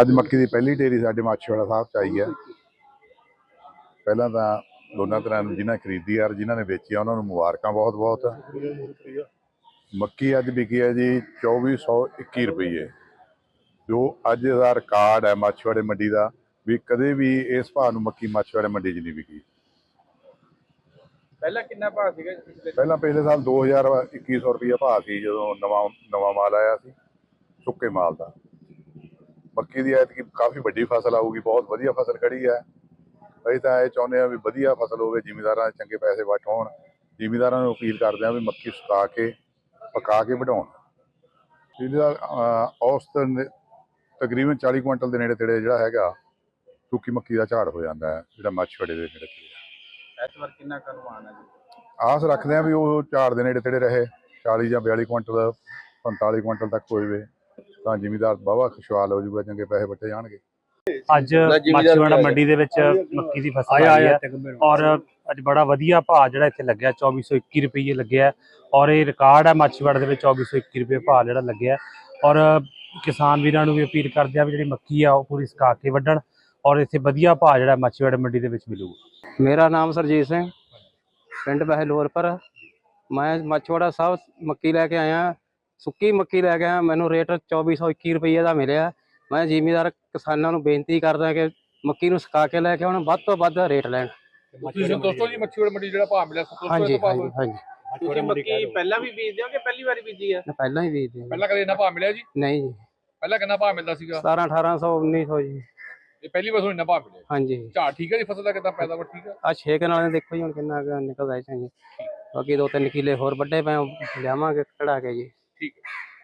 ਅੱਜ ਮੱਕੀ ਦੀ ਪਹਿਲੀ ਢੇਰੀ ਸਾਡੇ ਮਾਛੀਵਾੜਾ ਸਾਹਿਬ ਚ ਆਈ ਹੈ। ਪਹਿਲਾਂ ਤਾਂ ਦੋਨਾਂ ਤਰ੍ਹਾਂ ਨੂੰ ਜਿਨ੍ਹਾਂ ਖਰੀਦੀ ਆ ਔਰ ਜਿਨ੍ਹਾਂ ਨੇ ਵੇਚੀ ਆ ਉਹਨਾਂ ਨੂੰ ਮੁਬਾਰਕਾਂ ਬਹੁਤ ਬਹੁਤ। ਮੱਕੀ ਅੱਜ ਵਿਕੀ ਹੈ ਜੀ 2421 ਰੁਪਏ ਜੋ ਅੱਜ ਦਾ ਰਿਕਾਰਡ ਹੈ ਮਾਛੀਵਾੜੇ ਮੰਡੀ ਦਾ ਵੀ ਕਦੇ ਵੀ ਇਸ ਭਾਅ ਨੂੰ ਮੱਕੀ ਮਾਛੀਵਾੜੇ ਮੰਡੀ 'ਚ ਨਹੀਂ ਵਿਕੀ। ਪਹਿਲਾਂ ਕਿੰਨਾ ਭਾਅ ਸੀਗਾ ਪਹਿਲਾਂ ਪਿਛਲੇ ਸਾਲ 2000 2100 ਰੁਪਏ ਭਾਅ ਸੀ ਜਦੋਂ ਨਵਾਂ ਨਵਾਂ ਮਾਲ ਆਇਆ ਸੀ ਸੁੱਕੇ ਮਾਲ ਦਾ। ਮੱਕੀ ਦੀ ਐਤਕੀ ਕਾਫੀ ਵੱਡੀ ਫਸਲ ਆਊਗੀ ਬਹੁਤ ਵਧੀਆ ਫਸਲ ਖੜੀ ਹੈ। ਅਸੀਂ ਤਾਂ ਇਹ ਚਾਹੁੰਦੇ ਆ ਵੀ ਵਧੀਆ ਫਸਲ ਹੋਵੇ ਜ਼ਿਮੀਦਾਰਾਂ ਦੇ ਚੰਗੇ ਪੈਸੇ ਵੱਟ ਹੋਣ। ਜ਼ਿਮੀਦਾਰਾਂ ਨੂੰ ਅਪੀਲ ਕਰਦੇ ਆ ਵੀ ਮੱਕੀ ਸੁਕਾ ਕੇ ਪਕਾ ਕੇ ਵਢਾਉਣ। ਇਹਦਾ ਅਹ, ਔਸਤ ਨੇ- ਤਕਰੀਬਨ 40 ਕੁਇੰਟਲ ਦੇ ਨੇੜੇ ਤੇੜੇ ਜਿਹੜਾ ਹੈਗਾ ਸੁੱਕੀ ਮੱਕੀ ਦਾ ਝਾੜ ਹੋ ਜਾਂਦਾ ਹੈ ਜਿਹੜਾ ਮੱਛੜੇ ਦੇ ਨੇੜੇ ਤੇੜੇ ਇਸ ਵਾਰ ਕਿੰਨਾ ਕੁ ਅਨੁਮਾਨ ਹੈ ਜੀ? ਆਸ ਰੱਖਦੇ ਆ ਵੀ ਉਹ ਝਾੜ ਦੇ ਨੇੜੇ ਤੇੜੇ ਰਹੇ। 40 ਜਾਂ 42 ਕੁਇੰਟਲ 45 ਕੁਇੰਟਲ ਤੱਕ ਹੋ ਜਾਵੇ ਤਾਂ ਜ਼ਿਮੀਦਾਰ ਬਾਵਾ ਖੁਸ਼ਹਾਲ ਹੋ ਜਾਊਗਾ ਚੰਗੇ ਪੈਸੇ ਵੱਟੇ ਜਾਣਗੇ। ਅੱਜ ਮਾਛੀਵਾੜਾ ਮੰਡੀ ਦੇ ਵਿੱਚ ਮੱਕੀ ਦੀ ਫਸਲ ਆਈ ਹੈ ਔਰ ਅੱਜ ਬੜਾ ਵਧੀਆ ਭਾਅ ਜਿਹੜਾ ਇੱਥੇ ਲੱਗਿਆ 2421 ਰੁਪਏ ਲੱਗਿਆ ਔਰ ਇਹ ਰਿਕਾਰਡ ਹੈ ਮਾਛੀਵਾੜਾ ਦੇ ਵਿੱਚ 2421 ਰੁਪਏ ਭਾਅ ਜਿਹੜਾ ਲੱਗਿਆ ਔਰ ਕਿਸਾਨ ਵੀਰਾਂ ਨੂੰ ਵੀ ਅਪੀਲ ਕਰਦੇ ਆ ਵੀ ਜਿਹੜੀ ਮੱਕੀ ਆ ਉਹ ਪੂਰੀ ਸੁਕਾ ਕੇ ਵੱਢਣ ਔਰ ਇੱਥੇ ਵਧੀਆ ਭਾਅ ਜਿਹੜਾ ਮਾਛੀਵਾੜਾ ਮੰਡੀ ਦੇ ਵਿੱਚ ਮਿਲੂਗਾ। ਮੇਰਾ ਨਾਮ ਸਰਜੀਤ ਸਿੰਘ ਪਿੰਡ ਬਹਿਲੋਰਪੁਰ ਮੈਂ ਮੱਛਵਾੜਾ ਸਾਹਿਬ ਮੱਕੀ ਲੈ ਕੇ ਆਇਆ। ਸੁੱਕੀ ਮੱਕੀ ਲੈ ਕੇ ਆਇਆ ਮੈਨੂੰ ਰੇਟ 2421 ਰੁਪਏ ਦਾ ਮਿਲਿਆ। ਮੈਂ ਜ਼ਿਮੀਦਾਰ ਕਿਸਾਨਾਂ ਨੂੰ ਬੇਨਤੀ ਕਰਦਾ ਕਿ ਮੱਕੀ ਨੂੰ ਸੁਕਾ ਕੇ ਲੈ ਕੇ ਆਉਣ ਵੱਧ ਤੋਂ ਵੱਧ ਰੇਟ ਲੈਣ। ਤੁਸੀਂ ਸੰਤੋਸ਼ੋ ਜੀ ਮੱਛੀਵਾੜਾ ਮੰਡੀ ਜਿਹੜਾ ਭਾਅ ਮਿਲਿਆ ਸੰਤੋਸ਼ੋ ਹਾਂਜੀ ਦਾ ਭਾਅ ਹਾਂਜੀ ਹਾਂਜੀ। ਤੁਸੀਂ ਮੱਕੀ ਪਹਿਲਾਂ ਵੀ ਬੀਜਦੇ ਹੋ ਕਿ ਪਹਿਲੀ ਵਾਰੀ ਬੀਜੀ ਆ? ਪਹਿਲਾਂ ਹੀ ਹਾਂ। ਪਹਿਲਾਂ ਕਦੇ ਇੰਨਾ ਭਾਅ ਮਿਲਿਆ ਜੀ? ਨਹੀਂ ਜੀ। ਪਹਿਲਾਂ ਕਿੰਨਾ ਭਾਅ ਮਿਲਦਾ ਸੀਗਾ? 17 1800 1900 ਜੀ। ਇਹ ਪਹਿਲੀ ਵਾਰ ਤੁਹਾਨੂੰ ਇੰਨਾ ਭਾਅ ਮਿਲਿਆ। ਹਾਂਜੀ। ਝਾੜ ਠੀਕ ਹੈ ਜੀ ਫਸਲ ਦਾ ਕਿੱਦਾਂ ਪੈਦਾਵਾਰ ਠੀਕ ਹੈ ਆ ਛੇ ਕਨਾਲਾਂ ਦੇ ਦੇਖੋ ਜੀ ਹੁਣ ਕਿੰਨਾ ਕੁ ਨਿਕਲਦਾ ਹੈ ਜੀ ਬਾਕੀ ਦੋ ਤਿੰਨ ਕਿੱਲੇ ਹੋਰ ਵੱਡੇ ਉਹ ਲਿਆਵਾਂਗੇ ਕਢਾ ਕੇ ਜੀ। ठीक है